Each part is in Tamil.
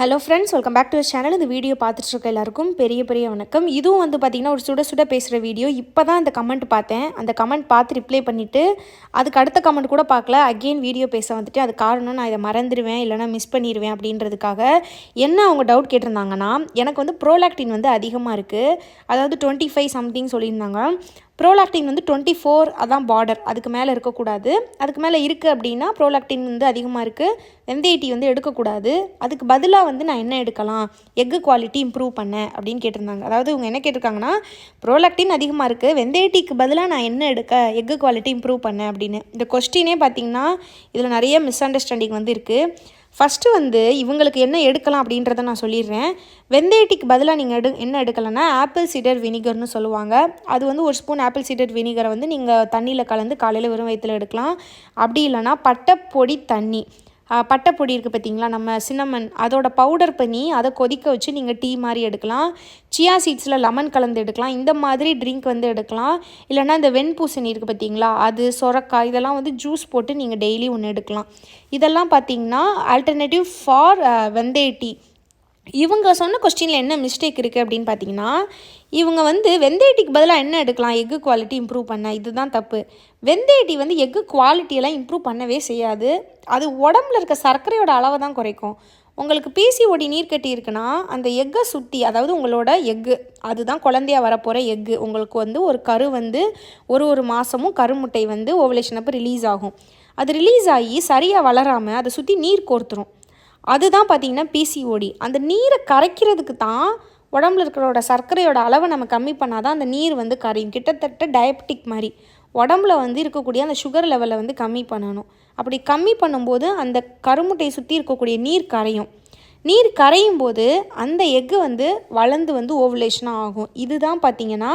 Hello friends welcome back to channel இந்த வீடியோ பார்த்துட்டு இருக்க எல்லாருக்கும் பெரிய பெரிய வணக்கம். இதுவும் வந்து பார்த்திங்கன்னா ஒரு சுட சுட பேசுகிற வீடியோ இப்போ தான் அந்த கமெண்ட் பார்த்தேன். அந்த கமெண்ட் பார்த்து ரிப்ளை பண்ணிவிட்டு அதுக்கு அடுத்த கமெண்ட் கூட பார்க்கல. அகெயின் வீடியோ பேச வந்துட்டு அது காரணம் நான் இதை மறந்துடுவேன் இல்லைனா மிஸ் பண்ணிடுவேன் அப்படின்றதுக்காக என்ன அவங்க டவுட் கேட்டிருந்தாங்கன்னா எனக்கு வந்து ப்ரோலாக்டின் வந்து அதிகமாக இருக்குது அதாவது டுவெண்ட்டி ஃபைவ் சம்திங் சொல்லியிருந்தாங்க. ப்ரோலாக்டின் வந்து டுவெண்ட்டி ஃபோர் அதான் பார்டர் அதுக்கு மேலே இருக்கக்கூடாது. அதுக்கு மேலே இருக்குது அப்படின்னா ப்ரோலாக்டின் வந்து அதிகமாக இருக்குது வெந்தயட்டி வந்து எடுக்கக்கூடாது. அதுக்கு பதிலாக வந்து நான் என்ன எடுக்கலாம்? எக்கு குவாலிட்டி இம்ப்ரூவ் பண்ண அப்படின்னு கேட்டிருந்தாங்க. அதாவது இவங்க என்ன கேட்டிருக்காங்கன்னா ப்ரோலாக்டின் அதிகமாக இருக்குது வெந்தயட்டிக்கு பதிலாக நான் என்ன எடுக்க எக்கு குவாலிட்டி இம்ப்ரூவ் பண்ண அப்படின்னு. இந்த கொஸ்டினே பார்த்தீங்கன்னா இதில் நிறைய மிஸ் அண்டர்ஸ்டாண்டிங் வந்து இருக்குது ஃபஸ்ட்டு வந்து இவங்களுக்கு என்ன எடுக்கலாம் அப்படின்றத நான் சொல்லிடுறேன். வெந்தயட்டிக்கு பதிலாக நீங்கள் எடு என்ன எடுக்கலைன்னா ஆப்பிள் சீடர் வினிகர்னு சொல்லுவாங்க. அது வந்து ஒரு ஸ்பூன் ஆப்பிள் சீடர் வினிகரை வந்து நீங்கள் தண்ணியில் கலந்து காலையில் வெறும் வயிற்றில் எடுக்கலாம். அப்படி இல்லைன்னா பொடி தண்ணி. பட்டைப்பொடி இருக்குது பார்த்தீங்களா நம்ம சின்னமன் அதோட பவுடர் பண்ணி அதை கொதிக்க வச்சு நீங்கள் டீ மாதிரி எடுக்கலாம். சியா சீட்ஸில் லெமன் கலந்து எடுக்கலாம். இந்த மாதிரி ட்ரிங்க் வந்து எடுக்கலாம். இல்லைன்னா இந்த வெண்பூசணி இருக்குது பார்த்தீங்களா அது சொரக்காய் இதெல்லாம் வந்து ஜூஸ் போட்டு நீங்கள் டெய்லி ஒன்று எடுக்கலாம். இதெல்லாம் பார்த்தீங்கன்னா ஆல்டர்னேட்டிவ் ஃபார் வெந்தய டீ. இவங்க சொன்ன கொஸ்டினில் என்ன மிஸ்டேக் இருக்குது அப்படின்னு பார்த்தீங்கன்னா இவங்க வந்து வெந்தயட்டிக்கு பதிலாக என்ன எடுக்கலாம்? எக்கு குவாலிட்டி இம்ப்ரூவ் பண்ண இதுதான் தப்பு. வெந்தயட்டி வந்து எக்கு குவாலிட்டியெல்லாம் இம்ப்ரூவ் பண்ணவே செய்யாது. அது உடம்புல இருக்க சர்க்கரையோட அளவை தான் குறைக்கும். உங்களுக்கு பிசிஓடி நீர்க்கட்டி இருக்குன்னா அந்த எக்கை சுற்றி அதாவது உங்களோட எக்கு அதுதான் குழந்தையா வரப்போகிற எக்கு உங்களுக்கு வந்து ஒரு கரு வந்து ஒரு ஒரு மாதமும் கருமுட்டை வந்து ஓவலேஷன் அப்போ ரிலீஸ் ஆகும். அது ரிலீஸ் ஆகி சரியாக வளராமல் அதை சுற்றி நீர் கோர்த்துரும். அதுதான் பார்த்திங்கன்னா பிசிஓடி அந்த நீரை கரைக்கிறதுக்கு தான் உடம்புல இருக்கிறோட சர்க்கரையோட அளவை நம்ம கம்மி பண்ணால் தான் அந்த நீர் வந்து கரையும். கிட்டத்தட்ட டயபெட்டிக் மாதிரி. உடம்புல வந்து இருக்கக்கூடிய அந்த சுகர் லெவலை வந்து கம்மி பண்ணணும். அப்படி கம்மி பண்ணும்போது அந்த கருமுட்டையை சுற்றி இருக்கக்கூடிய நீர் கரையும். நீர் கரையும் போது அந்த எக்கு வந்து வளர்ந்து வந்து ஓவலேஷனாக ஆகும். இதுதான் பார்த்தீங்கன்னா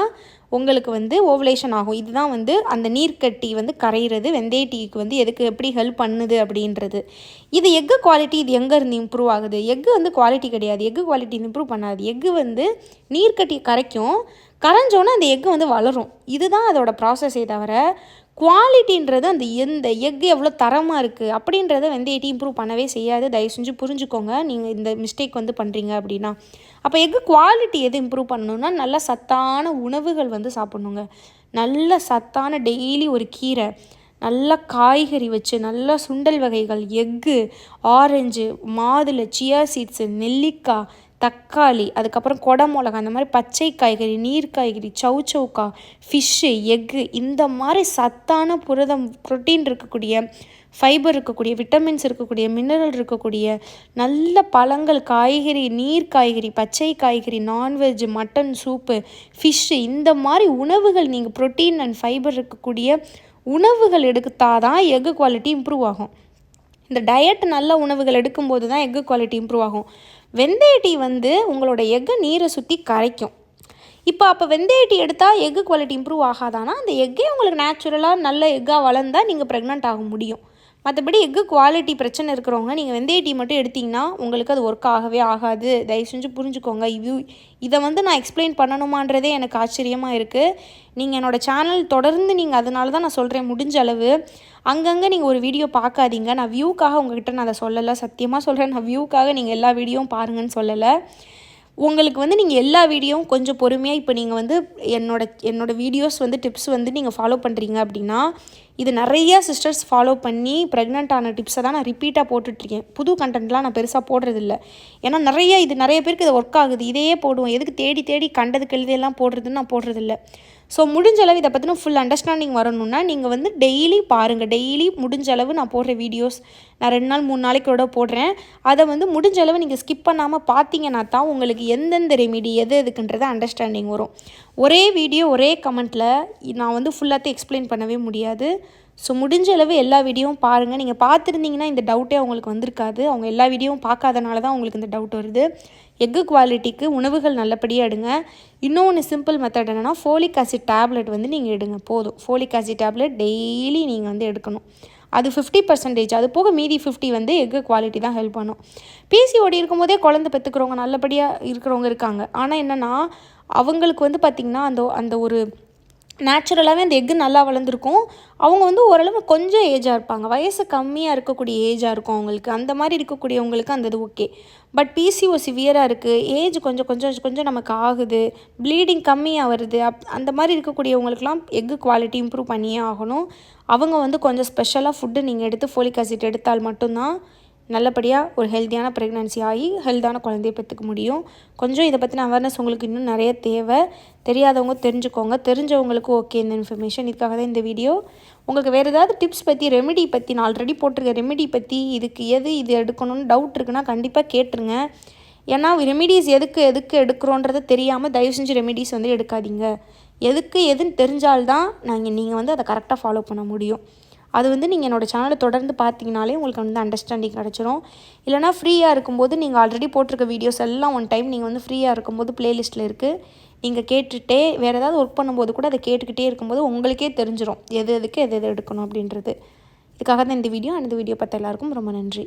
உங்களுக்கு வந்து ஓவலேஷன் ஆகும். இதுதான் வந்து அந்த நீர்க்கட்டி வந்து கரையிறது வெந்தய டீக்கு வந்து எதுக்கு எப்படி ஹெல்ப் பண்ணுது அப்படின்றது. இது எக்கு குவாலிட்டி இது எங்கேருந்து இம்ப்ரூவ் ஆகுது? எக்கு வந்து குவாலிட்டி கிடையாது. எக்கு குவாலிட்டி இம்ப்ரூவ் பண்ணாது. எக்கு வந்து நீர்க்கட்டி கரைக்கும். கரைஞ்சோன்னே அந்த எக்கு வந்து வளரும். இதுதான் அதோட ப்ராசஸே தவிர குவாலிட்டின்றது அந்த எந்த எக் எவ்வளோ தரமாக இருக்குது அப்படின்றத வந்து எட்டி இம்ப்ரூவ் பண்ணவே செய்யாது. தயவு செஞ்சு புரிஞ்சுக்கோங்க. நீங்கள் இந்த மிஸ்டேக் வந்து பண்ணுறீங்க அப்படின்னா. அப்போ எக்கு குவாலிட்டி எது இம்ப்ரூவ் பண்ணணுன்னா நல்ல சத்தான உணவுகள் வந்து சாப்பிட்ணுங்க. நல்ல சத்தான டெய்லி ஒரு கீரை நல்ல காய்கறி வச்சு நல்ல சுண்டல் வகைகள் எக்கு ஆரஞ்சு மாதுளை சியா சீட்ஸு நெல்லிக்காய் தக்காளி அதுக்கப்புறம் கொடை மிளகா அந்த மாதிரி பச்சை காய்கறி நீர் காய்கறி சவு சவுக்கா ஃபிஷ்ஷு எக்கு இந்த மாதிரி சத்தான புரதம் புரோட்டீன் இருக்கக்கூடிய ஃபைபர் இருக்கக்கூடிய விட்டமின்ஸ் இருக்கக்கூடிய மினரல் இருக்கக்கூடிய நல்ல பழங்கள் காய்கறி நீர் காய்கறி பச்சை காய்கறி நான்வெஜ் மட்டன் சூப்பு ஃபிஷ்ஷு இந்த மாதிரி உணவுகள் நீங்கள் புரோட்டீன் அண்ட் ஃபைபர் இருக்கக்கூடிய உணவுகள் எடுத்தாதான் எக்கு குவாலிட்டி இம்ப்ரூவ் ஆகும். இந்த டயட் நல்ல உணவுகள் எடுக்கும்போது தான் எக்கு குவாலிட்டி இம்ப்ரூவ் ஆகும். வெந்தய டீ வந்து உங்களோட எக்கை நீரை சுற்றி கரைக்கும். இப்போ அப்போ வெந்தய டீ எடுத்தால் எக்கு குவாலிட்டி இம்ப்ரூவ் ஆகாதானா? அந்த எக்கே உங்களுக்கு நேச்சுரலாக நல்ல எக்காக வளர்ந்தால் நீங்கள் ப்ரெக்னென்ட் ஆக முடியும். மற்றபடி எக்கு குவாலிட்டி பிரச்சனை இருக்கிறவங்க நீங்கள் வெந்தய டீ மட்டும் எடுத்திங்கன்னா உங்களுக்கு அது ஒர்க் ஆகவே ஆகாது. தயவு செஞ்சு புரிஞ்சுக்கோங்க. இது இதை வந்து நான் எக்ஸ்பிளைன் பண்ணணுமான்றதே எனக்கு ஆச்சரியமாக இருக்குது நீங்கள் என்னோடய சேனல் தொடர்ந்து நீங்கள் அதனால தான் நான் சொல்கிறேன் முடிஞ்ச அளவு. அங்கங்கே நீங்கள் ஒரு வீடியோ பார்க்காதீங்க. நான் வியூக்காக உங்ககிட்ட நான் அதை சொல்லலை. சத்தியமாக சொல்கிறேன் நான் வியூக்காக நீங்கள் எல்லா வீடியோவும் பாருங்கன்னு சொல்லலை. உங்களுக்கு வந்து நீங்கள் எல்லா வீடியோவும் கொஞ்சம் பொறுமையாக இப்போ நீங்கள் வந்து என்னோட என்னோட வீடியோஸ் வந்து டிப்ஸ் வந்து நீங்கள் ஃபாலோ பண்ணுறீங்க அப்படின்னா இது நிறைய சிஸ்டர்ஸ் ஃபாலோ பண்ணி ப்ரெக்னென்ட் ஆன டிப்ஸை தான் நான் ரிப்பீட்டாக போட்டுட்ருக்கேன் புது கண்டென்ட்லாம் நான் பெருசாக போடுறதில்ல. ஏன்னா நிறைய இது நிறைய பேருக்கு இது ஒர்க் ஆகுது. இதையே போடுவோம். எதுக்கு தேடி தேடி கண்டதுக்கு எழுதியெல்லாம் போடுறதுன்னு நான் போடுறதில்ல. ஸோ முடிஞ்ச அளவு இதை பற்றின ஃபுல் அண்டர்ஸ்டாண்டிங் வரணும்னா நீங்கள் வந்து டெய்லி பாருங்கள் டெய்லி முடிஞ்ச அளவு நான் போடுற வீடியோஸ் நான் ரெண்டு நாள் மூணு நாளைக்கு கூட போடுறேன். அதை வந்து முடிஞ்ச அளவு நீங்கள் ஸ்கிப் பண்ணாமல் பார்த்தீங்கன்னா தான் உங்களுக்கு எந்தெந்த ரெமிடி எது எதுக்குன்றத அண்டர்ஸ்டாண்டிங் வரும். ஒரே வீடியோ ஒரே கமெண்ட்டில் நான் வந்து ஃபுல்லாத்தையும் எக்ஸ்பிளைன் பண்ணவே முடியாது. ஸோ முடிஞ்ச அளவு எல்லா வீடியோவும் பாருங்கள் நீங்கள் பார்த்துருந்தீங்கன்னா இந்த டவுட்டே அவங்களுக்கு வந்திருக்காது. அவங்க எல்லா வீடியோவும் பார்க்காதனால தான் உங்களுக்கு இந்த டவுட் வருது. எக்கு குவாலிட்டிக்கு உணவுகள் நல்லபடியாக எடுங்க. இன்னொன்று சிம்பிள் மெத்தட் என்னென்னா ஃபோலிக் ஆசிட் டேப்லெட் வந்து நீங்கள் எடுங்க. போதும். ஃபோலிக் ஆசிட் டேப்லெட் டெய்லி நீங்கள் வந்து எடுக்கணும். அது ஃபிஃப்டி பர்சன்டேஜ் அது போக மீதி ஃபிஃப்டி வந்து எக்கு குவாலிட்டி தான் ஹெல்ப் பண்ணும். பிசிஓடி இருக்கும்போதே குழந்தை பெற்றுக்கிறவங்க நல்லபடியாக இருக்கிறவங்க இருக்காங்க. ஆனால் என்னென்னா அவங்களுக்கு வந்து பார்த்திங்கன்னா அந்த அந்த ஒரு நேச்சுரலாகவே அந்த எக்கு நல்லா வளர்ந்துருக்கும். அவங்க வந்து ஓரளவு கொஞ்சம் ஏஜாக இருப்பாங்க. வயசு கம்மியாக இருக்கக்கூடிய ஏஜாக இருக்கும் அவங்களுக்கு. அந்த மாதிரி இருக்கக்கூடியவங்களுக்கு அந்த இது ஓகே பட் பிசிஓ சிவியராக இருக்குது ஏஜ் கொஞ்சம் கொஞ்சம் கொஞ்சம் நமக்கு ஆகுது. ப்ளீடிங் கம்மியாக வருது. அப் அந்த மாதிரி இருக்கக்கூடியவங்களுக்குலாம் எக்கு குவாலிட்டி இம்ப்ரூவ் பண்ணியே ஆகணும். அவங்க வந்து கொஞ்சம் ஸ்பெஷலாக ஃபுட்டு நீங்கள் எடுத்து ஃபோலிக் ஆசிட் எடுத்தால் மட்டும்தான் நல்லபடியாக ஒரு ஹெல்த்தியான ப்ரெக்னன்சி ஆகி ஹெல்த்தான குழந்தைய பெற்றுக்க முடியும். கொஞ்சம் இதை பற்றின அவேர்னஸ் உங்களுக்கு இன்னும் நிறைய தேவை. தெரியாதவங்க தெரிஞ்சுக்கோங்க. தெரிஞ்சவங்களுக்கு ஓகே இந்த இன்ஃபர்மேஷன் இதுக்காக தான் இந்த வீடியோ உங்களுக்கு வேறு ஏதாவது டிப்ஸ் பற்றி ரெமெடி பற்றி நான் ஆல்ரெடி போட்டிருக்க ரெமெடி பற்றி இதுக்கு எது இது எடுக்கணும்னு டவுட் இருக்குன்னா கண்டிப்பாக கேட்டுருங்க. ஏன்னா ரெமிடிஸ் எதுக்கு எதுக்கு எடுக்கிறோன்றத தெரியாமல் தயவு செஞ்சு ரெமிடிஸ் வந்து எடுக்காதீங்க. எதுக்கு எதுன்னு தெரிஞ்சால்தான் நாங்கள் நீங்கள் வந்து அதை கரெக்டாக ஃபாலோ பண்ண முடியும். அது வந்து நீங்கள் என்னோடய சேனலை தொடர்ந்து பார்த்தீங்கனாலே உங்களுக்கு வந்து அண்டர்ஸ்டாண்டிங் கிடச்சிரும். இல்லைனா ஃப்ரீயாக இருக்கும்போது நீங்கள் ஆல்ரெடி போட்டிருக்க வீடியோஸ் எல்லாம் ஒன் டைம் நீங்கள் வந்து ஃப்ரீயாக இருக்கும்போது ப்ளேலிஸ்ட்டில் இருக்குது நீங்கள் கேட்டுகிட்டே வேறு ஏதாவது ஒர்க் பண்ணும்போது கூட அதை கேட்டுக்கிட்டே இருக்கும்போது உங்களுக்கே தெரிஞ்சிடும் எது எதுக்கு எது எது எடுக்கணும் அப்படின்றது. இதுக்காக தான் இந்த வீடியோ அந்த வீடியோ பார்த்த எல்லாருக்கும் ரொம்ப நன்றி.